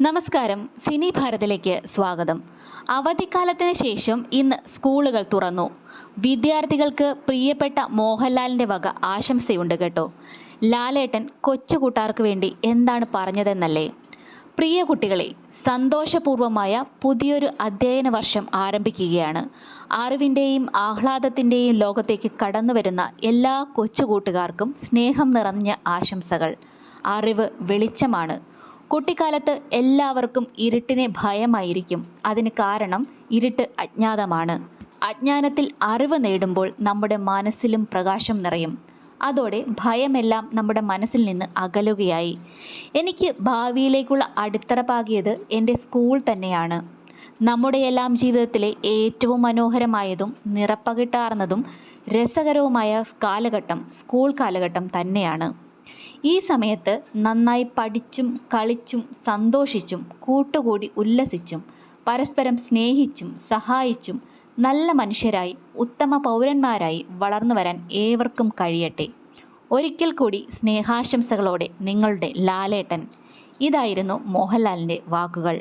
നമസ്കാരം. സിനി ഭാരതിലേക്ക് സ്വാഗതം. അവധിക്കാലത്തിന് ശേഷം ഇന്ന് സ്കൂളുകൾ തുറന്നു. വിദ്യാർത്ഥികൾക്ക് പ്രിയപ്പെട്ട മോഹൻലാലിന്റെ വക ആശംസയുണ്ട് കേട്ടോ. ലാലേട്ടൻ കൊച്ചുകൂട്ടാർക്ക് വേണ്ടി എന്താണ് പറഞ്ഞതെന്നല്ലേ? പ്രിയ കുട്ടികളെ സന്തോഷപൂർവമായ പുതിയൊരു അധ്യയന വർഷം ആരംഭിക്കുകയാണ്. അറിവിന്റെയും ആഹ്ലാദത്തിന്റെയും ലോകത്തേക്ക് കടന്നു വരുന്ന എല്ലാ കൊച്ചുകൂട്ടുകാർക്കും സ്നേഹം നിറഞ്ഞ ആശംസകൾ. അറിവ് വെളിച്ചമാണ്. കുട്ടിക്കാലത്ത് എല്ലാവർക്കും ഇരുട്ടിനെ ഭയമായിരിക്കും. അതിന് കാരണം ഇരുട്ട് അജ്ഞാതമാണ്. അജ്ഞാനത്തിൽ അറിവ് നേടുമ്പോൾ നമ്മുടെ മനസ്സിലും പ്രകാശം നിറയും. അതോടെ ഭയമെല്ലാം നമ്മുടെ മനസ്സിൽ നിന്ന് അകലുകയായി. എനിക്ക് ഭാവിയിലേക്കുള്ള അടിത്തറ പാകിയത് എന്റെ സ്കൂൾ തന്നെയാണ്. നമ്മുടെയെല്ലാം ജീവിതത്തിലെ ഏറ്റവും മനോഹരമായതും നിറപ്പകിട്ടാർന്നതും രസകരവുമായ കാലഘട്ടം സ്കൂൾ കാലഘട്ടം തന്നെയാണ്. ഈ സമയത്ത് നന്നായി പഠിച്ചും കളിച്ചും സന്തോഷിച്ചും കൂട്ടുകൂടി ഉല്ലസിച്ചും പരസ്പരം സ്നേഹിച്ചും സഹായിച്ചും നല്ല മനുഷ്യരായി ഉത്തമ പൗരന്മാരായി വളർന്നു വരാൻ ഏവർക്കും കഴിയട്ടെ. ഒരിക്കൽ കൂടി സ്നേഹാശംസകളോടെ നിങ്ങളുടെ ലാലേട്ടൻ. ഇതായിരുന്നു മോഹൻലാലിന്റെ വാക്കുകൾ.